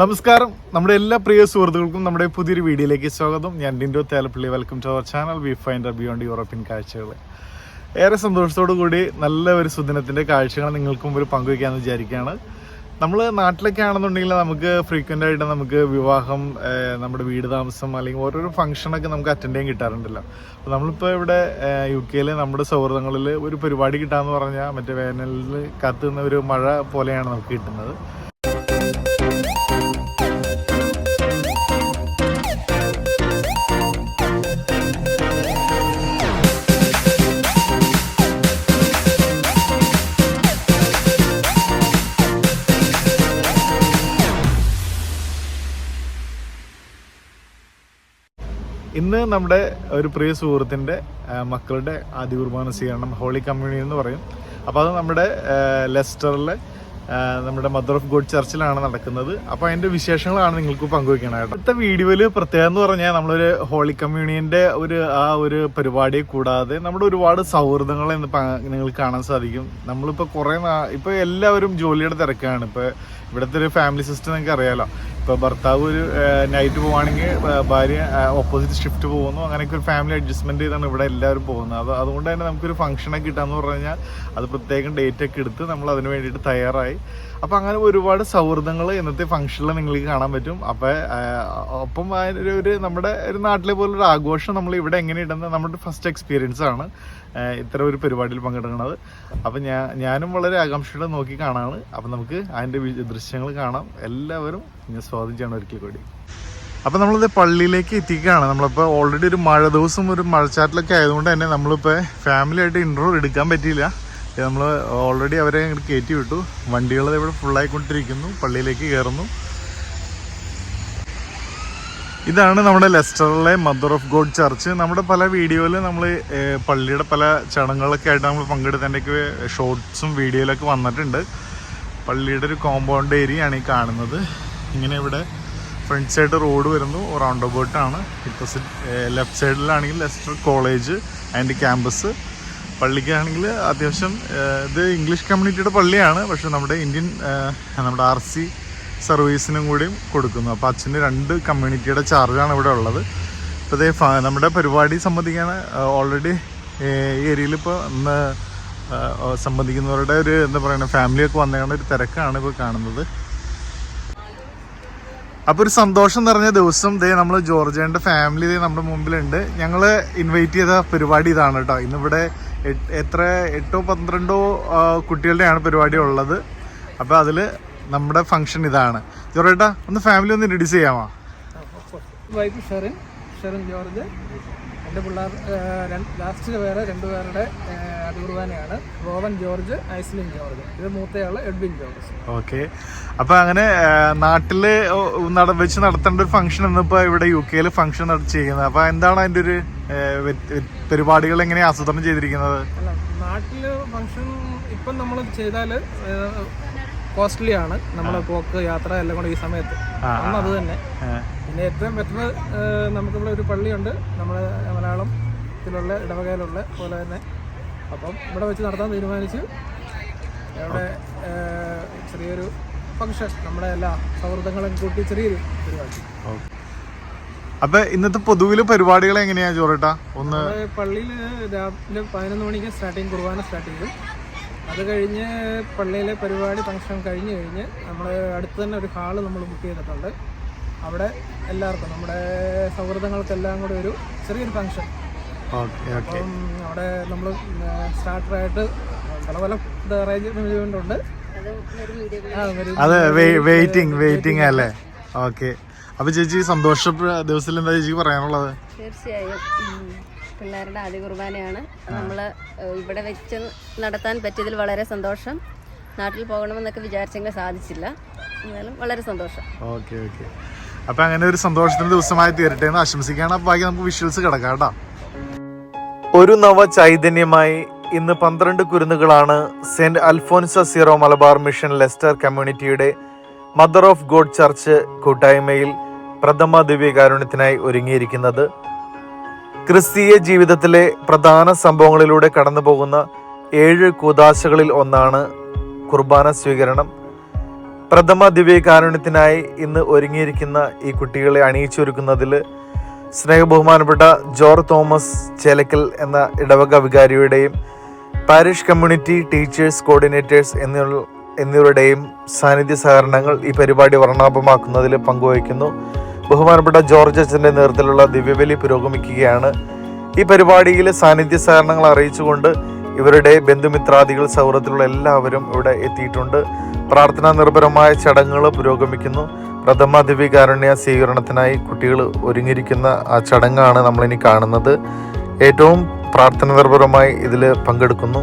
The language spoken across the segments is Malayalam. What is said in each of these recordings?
നമസ്കാരം. നമ്മുടെ എല്ലാ പ്രിയ സുഹൃത്തുക്കൾക്കും നമ്മുടെ പുതിയൊരു വീഡിയോയിലേക്ക് സ്വാഗതം. ഞാൻ Dindo Thelappally. Welcome to our channel V Finder beyond European കാഴ്ചകൾ. ഏറെ സന്തോഷത്തോടു കൂടി നല്ല ഒരു സുദിനത്തിന്റെ കാഴ്ചകൾ നിങ്ങൾക്കും ഒരു പങ്കുവയ്ക്കാമെന്ന് വിചാരിക്കുകയാണ്. നമ്മൾ നാട്ടിലൊക്കെ ആണെന്നുണ്ടെങ്കിൽ നമുക്ക് ഫ്രീക്വന്റ് ആയിട്ട് നമുക്ക് വിവാഹം നമ്മുടെ വീട് താമസം അല്ലെങ്കിൽ ഓരോരോ ഫംഗ്ഷനൊക്കെ നമുക്ക് അറ്റൻഡ് ചെയ്യാൻ കിട്ടാറുണ്ടല്ലോ. അപ്പോൾ നമ്മളിപ്പോൾ ഇവിടെ യു കെയിൽ നമ്മുടെ സൗഹൃദങ്ങളിൽ ഒരു പരിപാടി കിട്ടാമെന്ന് പറഞ്ഞാൽ മറ്റേ വേനലിൽ കാത്തുനിന്ന ഒരു മഴ പോലെയാണ് നമുക്ക് കിട്ടുന്നത്. ഇന്ന് നമ്മുടെ ഒരു പ്രിയ സുഹൃത്തിന്റെ മക്കളുടെ ആദ്യ കുർബാന സ്വീകരണം ഹോളി കമ്മ്യൂണി എന്ന് പറയും. അപ്പോൾ അത് നമ്മുടെ ലെസ്റ്ററിലെ നമ്മുടെ മദർ ഓഫ് ഗോഡ് ചർച്ചിലാണ് നടക്കുന്നത്. അപ്പോൾ അതിന്റെ വിശേഷങ്ങളാണ് നിങ്ങൾക്ക് പങ്കുവയ്ക്കണത് അടുത്ത വീഡിയോയിൽ പ്രത്യേകം എന്ന് പറഞ്ഞാൽ നമ്മളൊരു ഹോളി കമ്മ്യൂണിയന്റെ ഒരു ആ ഒരു പരിപാടി കൂടാതെ നമ്മുടെ ഒരുപാട് സൗഹൃദങ്ങൾ ഇന്ന് നിങ്ങൾക്ക് കാണാൻ സാധിക്കും. നമ്മളിപ്പോൾ കുറേ ഇപ്പോൾ എല്ലാവരും ജോലിയുടെ തിരക്കാണ്. ഇപ്പോൾ ഇവിടുത്തെ ഒരു ഫാമിലി സിസ്റ്റം നിങ്ങൾക്ക് അറിയാലോ. ഇപ്പോൾ ഭർത്താവ് ഒരു നൈറ്റ് പോവുകയാണെങ്കിൽ ഭാര്യ ഓപ്പോസിറ്റ് ഷിഫ്റ്റ് പോകുന്നു. അങ്ങനെയൊക്കെ ഒരു ഫാമിലി അഡ്ജസ്റ്റ്മെന്റ് ചെയ്താണ് ഇവിടെ എല്ലാവരും പോകുന്നത്. അത് അതുകൊണ്ട് തന്നെ നമുക്കൊരു ഫംഗ്ഷനൊക്കെ കിട്ടാമെന്ന് പറഞ്ഞു കഴിഞ്ഞാൽ അത് പ്രത്യേകം ഡേറ്റ് ഒക്കെ എടുത്ത് നമ്മൾ അതിന് വേണ്ടിയിട്ട് തയ്യാറായി. അപ്പോൾ അങ്ങനെ ഒരുപാട് സൗഹൃദങ്ങൾ ഇന്നത്തെ ഫംഗ്ഷനിൽ നിങ്ങൾക്ക് കാണാൻ പറ്റും. അപ്പോൾ ഒപ്പം ഒരു നമ്മുടെ ഒരു നാട്ടിലെ പോലൊരു ആഘോഷം നമ്മൾ ഇവിടെ എങ്ങനെ ഇടുന്നത് നമ്മുടെ ഫസ്റ്റ് എക്സ്പീരിയൻസ് ആണ്. ഇത്ര ഒരു പരിപാടിയിൽ പങ്കെടുക്കുന്നത്. അപ്പം ഞാൻ ഞാനും വളരെ ആകാംക്ഷയോടെ നോക്കി കാണാണ്. അപ്പം നമുക്ക് അതിന്റെ ദൃശ്യങ്ങൾ കാണാം. എല്ലാവരും ഞാൻ സ്വാഗതം ചെയ്യണം ഒരിക്കൽ കൂടി. അപ്പം നമ്മളിത് പള്ളിയിലേക്ക് എത്തിക്കുകയാണ്. നമ്മളിപ്പോൾ ഓൾറെഡി ഒരു മഴ ദിവസം ഒരു മഴച്ചാറ്റിലൊക്കെ ആയതുകൊണ്ട് തന്നെ നമ്മളിപ്പോൾ ഫാമിലി ആയിട്ട് ഇൻട്രോ എടുക്കാൻ പറ്റിയില്ല. നമ്മൾ ഓൾറെഡി അവരെ ഇങ്ങോട്ട് കയറ്റി വിട്ടു. വണ്ടികൾ ഇവിടെ ഫുള്ളായിക്കൊണ്ടിരിക്കുന്നു പള്ളിയിലേക്ക് കയറുന്നു ഇതാണ് നമ്മുടെ ലെസ്റ്ററിലെ മദർ ഓഫ് ഗോഡ് ചർച്ച് നമ്മുടെ പല വീഡിയോയിൽ നമ്മൾ പള്ളിയുടെ പല ചടങ്ങുകളൊക്കെ ആയിട്ട് നമ്മൾ പങ്കെടുത്തതിന്റെയൊക്കെ ഷോർട്സും വീഡിയോയിലൊക്കെ വന്നിട്ടുണ്ട്. പള്ളിയുടെ ഒരു കോമ്പൗണ്ട് ഏരിയയാണ് ഈ കാണുന്നത്. ഇങ്ങനെ ഇവിടെ ഫ്രണ്ട് സൈഡ് റോഡ് വരുന്നു. റൗണ്ട് അബൌട്ടാണ് ഇപ്പോസിറ്റ് ലെഫ്റ്റ് സൈഡിലാണെങ്കിൽ ലെസ്റ്റർ കോളേജ് ആൻഡ് ക്യാമ്പസ് പള്ളിക്കാണെങ്കിൽ അത്യാവശ്യം ഇത് ഇംഗ്ലീഷ് കമ്മ്യൂണിറ്റിയുടെ പള്ളിയാണ്. പക്ഷെ നമ്മുടെ ഇന്ത്യൻ നമ്മുടെ ആർ സി സർവീസിനും കൂടിയും കൊടുക്കുന്നു. അപ്പോൾ അച്ഛന് രണ്ട് കമ്മ്യൂണിറ്റിയുടെ ചാർജാണ് ഇവിടെ ഉള്ളത്. ഇപ്പോൾ ഇതേ നമ്മുടെ പരിപാടി സംബന്ധിക്കാൻ ഓൾറെഡി ഏരിയയിൽ ഇപ്പോൾ ഇന്ന് സംബന്ധിക്കുന്നവരുടെ ഒരു എന്താ പറയുക ഫാമിലിയൊക്കെ വന്നേക്കുന്ന ഒരു തിരക്കാണ് ഇപ്പോൾ കാണുന്നത്. അപ്പോൾ ഒരു സന്തോഷം നിറഞ്ഞ ദിവസം ദേ നമ്മൾ ജോർജിയന്റെ ഫാമിലി നമ്മുടെ മുമ്പിലുണ്ട്. ഞങ്ങൾ ഇൻവൈറ്റ് ചെയ്ത പരിപാടി ഇതാണ് കേട്ടോ. ഇന്നിവിടെ എത്ര? എട്ടോ പന്ത്രണ്ടോ കുട്ടികളുടെയാണ് പരിപാടി ഉള്ളത് അപ്പോൾ അതിൽ നമ്മുടെ ഫംഗ്ഷൻ ഇതാണ്. ജോറേട്ടാ ഒന്ന് ഫാമിലി ഒന്ന് ഇൻട്രഡ്യൂസ് ചെയ്യാമോ? ജോർജ്. എന്റെ പിള്ളേർ ലാസ്റ്റ് പേര് രണ്ടുപേരുടെ അതികുർബാനയാണ് റോവൻ ജോർജ് ഐസ്ലിൻ ജോർജ്. ഇത് മൂത്തയാൾ എഡ്വിൻ ജോർജ്. ഓക്കെ. അപ്പൊ അങ്ങനെ നാട്ടിൽ വെച്ച് നടത്തേണ്ട ഒരു ഫംഗ്ഷൻ ഇന്നിപ്പോ ഇവിടെ യു കെയിൽ ഫംഗ്ഷൻ ചെയ്യുന്നത്. അപ്പൊ എന്താണ് അതിന്റെ ഒരു പരിപാടികൾ എങ്ങനെയാണ് ആസൂത്രണം ചെയ്തിരിക്കുന്നത്? നാട്ടിൽ ഫംഗ്ഷൻ ഇപ്പം നമ്മൾ ചെയ്താൽ കോസ്റ്റ്ലി ആണ്. നമ്മുടെ പോക്ക് യാത്ര എല്ലാം കൂടെ ഈ സമയത്ത്. അന്ന് അത് തന്നെ. പിന്നെ ഏറ്റവും ബെറ്റർ നമുക്കിവിടെ ഒരു പള്ളിയുണ്ട്. നമ്മുടെ മലയാളത്തിലുള്ള ഇടവകയിലുള്ള പോലെ തന്നെ. അപ്പം ഇവിടെ വെച്ച് നടത്താൻ തീരുമാനിച്ചു. അവിടെ ചെറിയൊരു ഫംഗ്ഷൻ നമ്മുടെ എല്ലാ സൗഹൃദങ്ങളും കൂട്ടി ചെറിയൊരു പരിപാടി. അപ്പൊ ഇന്നത്തെ പൊതുവിൽ പരിപാടികൾ എങ്ങനെയാ ചോറട്ടാ ഒന്ന് പള്ളിയിൽ പള്ളിയിൽ രാവിലെ പതിനൊന്ന് മണിക്ക് സ്റ്റാർട്ടിങ് കുർബാന സ്റ്റാർട്ട് ചെയ്യും. അത് കഴിഞ്ഞ് പള്ളിയിലെ പരിപാടി ഫംഗ്ഷൻ കഴിഞ്ഞ് കഴിഞ്ഞ് നമ്മൾ അടുത്ത് തന്നെ ഒരു ഹാൾ നമ്മൾ ബുക്ക് ചെയ്തിട്ടുണ്ട്. അവിടെ എല്ലാവർക്കും നമ്മുടെ സൗഹൃദങ്ങൾക്കെല്ലാം കൂടി ഒരു ചെറിയൊരു ഫംഗ്ഷൻ ഓക്കെ ഓക്കെ അപ്പം അവിടെ നമ്മൾ സ്റ്റാർട്ടറായിട്ട് പല പല അറേഞ്ച്മെന്റ് ഉണ്ട് അതെ വെയിറ്റിംഗ് വെയിറ്റിംഗ് അല്ലേ? ഓക്കെ അപ്പൊ ചേച്ചി സന്തോഷ ദിവസത്തിൽ എന്താ ചേച്ചി പറയാനുള്ളത്? തീർച്ചയായും. പിള്ളേരുടെ ആദ്യ കുർബാനയാണ്. നമ്മൾ ഇവിടെ വെച്ച് നടത്താൻ പറ്റിയതിൽ വളരെ സന്തോഷം. നാട്ടിൽ പോകണമെന്നൊക്കെ വിചാരിച്ചെങ്കിൽ സാധിച്ചില്ല. എന്നാലും വളരെ സന്തോഷം. Okay okay. അപ്പൊ അങ്ങനെ ഒരു സന്തോഷത്തിന്റെ ദിവസമായി തീരട്ടെ എന്ന് ആശംസിക്കുകയാണ്. അപ്പൊ ബാക്കി നമുക്ക് വിഷ്വൽസ് കിടക്കാം കേട്ടോ. ഒരു നവ ചൈതന്യമായി ഇന്ന് പന്ത്രണ്ട് കുരുന്നുകളാണ് saint Alphonsa Syro Malabar mission Leicester കമ്മ്യൂണിറ്റിയുടെ മദർ ഓഫ് ഗോഡ് ചർച്ച് കൂട്ടായ്മയിൽ പ്രഥമ ദിവ്യകാരുണ്യത്തിനായി ഒരുങ്ങിയിരിക്കുന്നത്. ക്രിസ്തീയ ജീവിതത്തിലെ പ്രധാന സംഭവങ്ങളിലൂടെ കടന്നു പോകുന്ന ഏഴ് കൂതാശകളിൽ ഒന്നാണ് കുർബാന സ്വീകരണം. പ്രഥമ ദിവ്യകാരുണ്യത്തിനായി ഇന്ന് ഒരുങ്ങിയിരിക്കുന്ന ഈ കുട്ടികളെ അണിയിച്ചൊരുക്കുന്നതിൽ സ്നേഹബഹുമാനപ്പെട്ട ജോർ തോമസ് ചേലക്കൽ എന്ന ഇടവക വികാരിയുടെയും പാരിഷ് കമ്മ്യൂണിറ്റി ടീച്ചേഴ്സ് കോർഡിനേറ്റേഴ്സ് എന്നിവ എന്നിവരുടെയും സാന്നിധ്യ സഹകരണങ്ങൾ ഈ പരിപാടി വർണാഭമാക്കുന്നതിൽ പങ്കുവഹിക്കുന്നു. ബഹുമാനപ്പെട്ട ജോർജ് അച്ഛന്റെ നേതൃത്വത്തിലുള്ള ദിവ്യബലി പുരോഗമിക്കുകയാണ്. ഈ പരിപാടിയിൽ സാന്നിധ്യ സഹകരണങ്ങൾ അറിയിച്ചുകൊണ്ട് ഇവരുടെ ബന്ധുമിത്രാദികൾ സൗഹൃദത്തിലുള്ള എല്ലാവരും ഇവിടെ എത്തിയിട്ടുണ്ട്. പ്രാർത്ഥനാ നിർഭരമായ ചടങ്ങുകൾ പുരോഗമിക്കുന്നു. പ്രഥമ ദിവ്യകാരുണ്യ സ്വീകരണത്തിനായി കുട്ടികൾ ഒരുങ്ങിയിരിക്കുന്ന ആ ചടങ്ങാണ് നമ്മളിനി കാണുന്നത്. ഏറ്റവും പ്രാർത്ഥനാ നിർഭരമായി ഇതിൽ പങ്കെടുക്കുന്നു.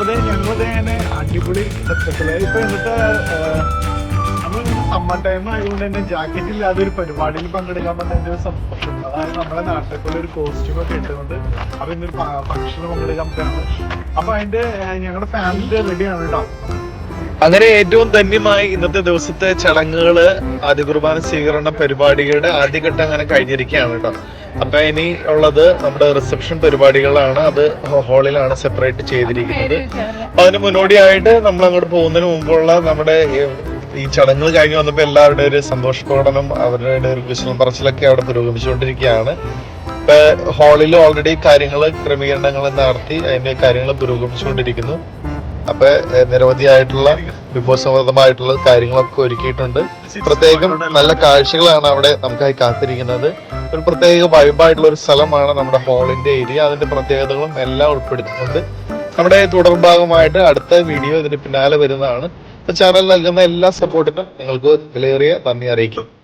അപ്പൊ ഞങ്ങൾ തന്നെ അടിപൊളി സെറ്റപ്പിൽ ഇപ്പൊ എന്നിട്ട് നമ്മൾ സമ്മർ ടൈം ആയതുകൊണ്ട് തന്നെ ജാക്കറ്റ് ഇല്ലാതെ ഒരു പരിപാടിയിൽ പങ്കെടുക്കാൻ പറ്റുന്ന ഒരു സന്തോഷം അതായത് നമ്മുടെ നാട്ടിലേക്കുള്ള ഒരു കോസ്റ്റ്യൂം ഒക്കെ ഇട്ടുകൊണ്ട് അപ്പൊ ഇന്നൊരു ഫംഗ്ഷന് പങ്കെടുക്കാൻ പറ്റുന്നത് അപ്പൊ അതിന്റെ ഞങ്ങളുടെ ഫാമിലി റെഡിയാണ് കേട്ടോ അങ്ങനെ ഏറ്റവും ധന്യമായി ഇന്നത്തെ ദിവസത്തെ ചടങ്ങുകൾ ആദ്യ കുർബാന സ്വീകരണ പരിപാടികളുടെ ആദ്യഘട്ടം അങ്ങനെ കഴിഞ്ഞിരിക്കുകയാണ് കേട്ടോ. അപ്പൊ ഇനി ഉള്ളത് നമ്മുടെ റിസപ്ഷൻ പരിപാടികളാണ്. അത് ഹാളിലാണ് സെപ്പറേറ്റ് ചെയ്തിരിക്കുന്നത്. അതിന് മുന്നോടിയായിട്ട് നമ്മൾ അങ്ങോട്ട് പോകുന്നതിന് മുമ്പുള്ള നമ്മുടെ ഈ- ചടങ്ങുകൾ കഴിഞ്ഞ് വന്നപ്പോൾ എല്ലാവരുടെ ഒരു സന്തോഷ പ്രകടനം അവരുടെ ഒരു വിശ്രമം പറച്ചിലൊക്കെ അവിടെ പുരോഗമിച്ചുകൊണ്ടിരിക്കുകയാണ്. ഇപ്പൊ ഹാളിൽ ഓൾറെഡി കാര്യങ്ങൾ ക്രമീകരണങ്ങൾ നടത്തി അതിന്റെ കാര്യങ്ങൾ പുരോഗമിച്ചുകൊണ്ടിരിക്കുന്നു. അപ്പൊ നിരവധിയായിട്ടുള്ള വിഭവസമൃദ്ധമായിട്ടുള്ള കാര്യങ്ങളൊക്കെ ഒരുക്കിയിട്ടുണ്ട്. പ്രത്യേകം നല്ല കാഴ്ചകളാണ് അവിടെ നമുക്കായി കാത്തിരിക്കുന്നത്. ഒരു പ്രത്യേക വൈബായിട്ടുള്ള ഒരു സ്ഥലമാണ് നമ്മുടെ ഹോളിന്റെ ഏരിയ. അതിന്റെ പ്രത്യേകതകളും എല്ലാം ഉൾപ്പെടുത്തുന്നുണ്ട് നമ്മുടെ തുടർഭാഗമായിട്ട് അടുത്ത വീഡിയോ ഇതിന് പിന്നാലെ വരുന്നതാണ്. ചാനൽ നൽകുന്ന എല്ലാ സപ്പോർട്ടിനും നിങ്ങൾക്ക് വിലയേറിയ നന്ദി അറിയിക്കും